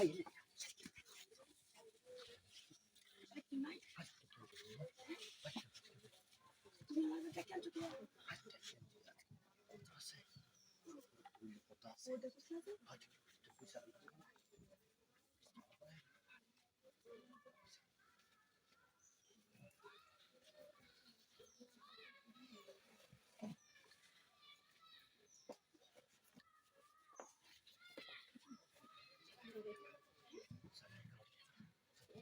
sair. Thank you.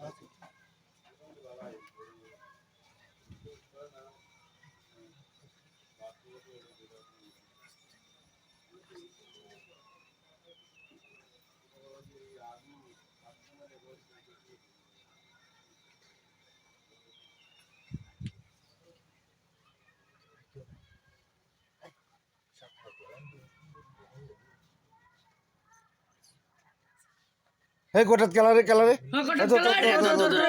Awesome. हे गोठ्यात केला रे केला रे